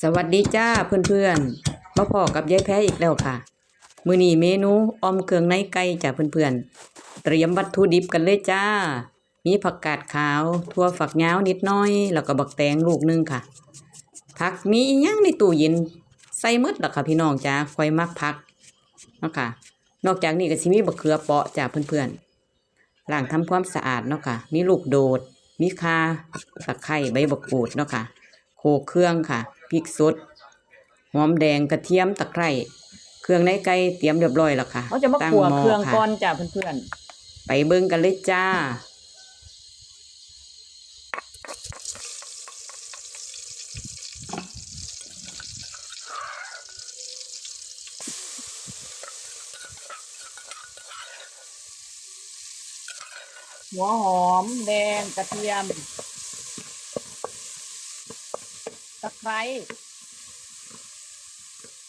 สวัสดีจ้าเพื่อนๆมาพอกับยายแพ้อีกแล้วค่ะ มื้อนี้เมนูออมเครื่องในไก่จ้าเพื่อนๆ เตรียมวัตถุดิบกันเลยจ้า มีผักกาดขาวถั่วฝักยาวนิดน้อย แล้วก็บักแตงลูกหนึงค่ะ ผักมีอิหยังในตู้เย็นใส่หมดแล้วค่ะพี่น้องจ้าคอยมักผักเนาะค่ะ นอกจากนี้ก็สิมีบักเขือเปาะจ้าเพื่อนๆล้างทำความสะอาดเนาะค่ะ มีลูกโดด มีข่าตะไคร้ใบบักกูดเนาะค่ะโขลกเครื่องค่ะ พริกสดหอมแดงกระเทียมตะไคร้เครื่องในไก่เตรียมเรียบร้อยแล้วค่ะเขาจะมาตั้งขัวหม้เครื่องค่ะก่อนจ้ะเพื่อนไปเบิ่งกันเลยจ้าๆหัวหอมแดงกระเทียม ตะไคร้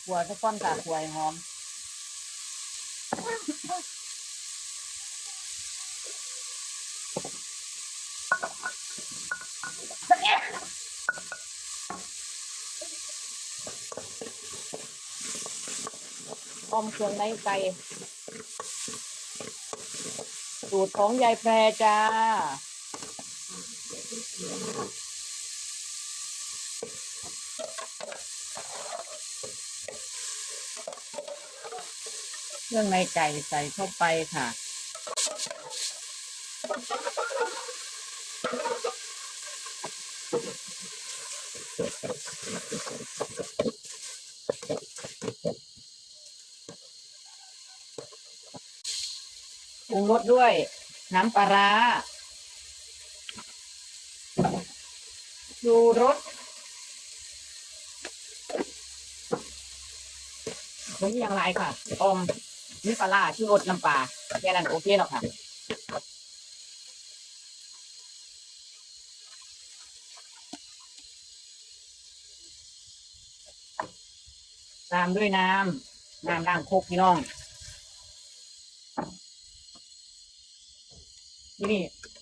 ขัวสักก้อนค่ะขัวให้หอมออมเครื่องในไก่สูตรของยายแพรจ้า เครื่องในไก่ใส่เข้าไปค่ะ ปรุงรสด้วย น้ำปลาร้าดูรสไม่อย่างไรค่ะอม นี่ปลาร้าชื่อรสน้ำปลาแค่นั้นโอเคแล้วค่ะตามด้วยน้ำน้ำล้างคกพี่น้องนี่นี่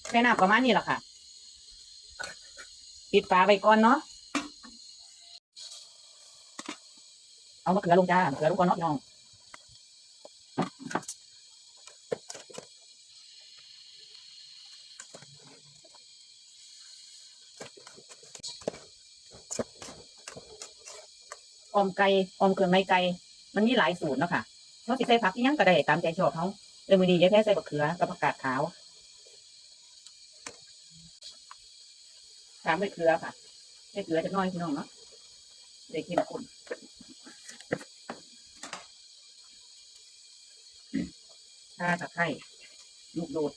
ใช้น้ำประมาณนี้แหละค่ะ ปิดฝาไปก่อนเนาะเอามะเขือลงจ้ามะเขือลงก่อนเนาะพี่น้อง ออมไก่ออมเครื่องในไก่มันมีหลายสูตรเนาะค่ะเขาสิใส่ผักอิหยังก็ได้ตามใจชอบเขาเออมือดียายแพ้ใส่บักเขือกับผักกาดขาวตามด้วยเกลือค่ะใส่เกลือจะน้อยพี่น้องเนาะเด็กเข้มข้นถ้าตะไคร้ลูกโดด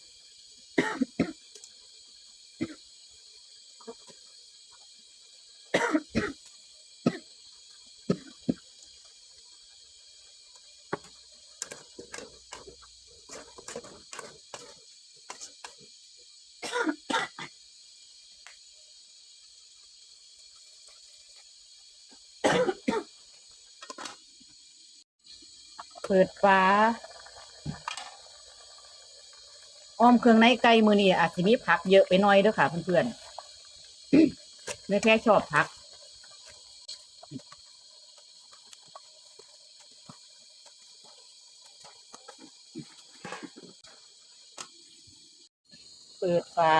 ปิดฝาอ้อมเครื่องในไก่มือนี่อาจจะมีผักเยอะไปหน่อยเด้อค่ะเพื่อนๆไม่แพ้ชอบผักเปิดฝา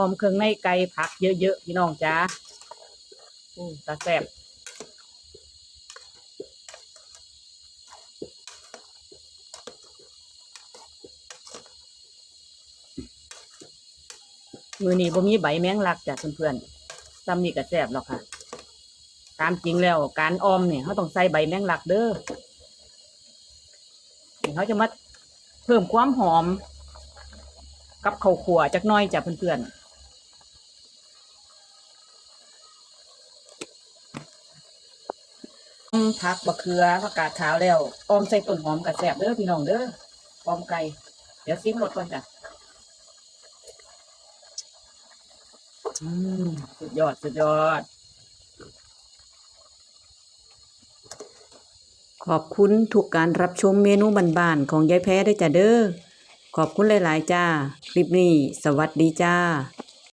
ออมเครื่องในไก่ผักเยอะๆพี่น้องจ้าอู้ตาแซ่บมือนี้บ่มีใบแมงลักจ้ะเพื่อนๆซ้ำนี่ก็แซ่บหรอกค่ะ ตามจริงแล้วการออมเนี่ยเขาต้องใส่ใบแมงลักเด้อเขาจะมาเพิ่มความหอม กับข้าวขัวจักน้อยจ้ะเพื่อนๆ อืม ผักบะเขือผักกาดขาวแล้วออมใส่ต้นหอมกับแสบเด้อพี่น้องเด้อออมไก่เดี๋ยวซิมรสก่อนจ้ะอืมสุดยอดสุดยอด ขอบคุณทุกการรับชมเมนูบ้านๆของยายแพ้ได้วยจ้ะเด้อขอบคุณหลาย ๆ จ้า คลิปนี้ สวัสดีจ้า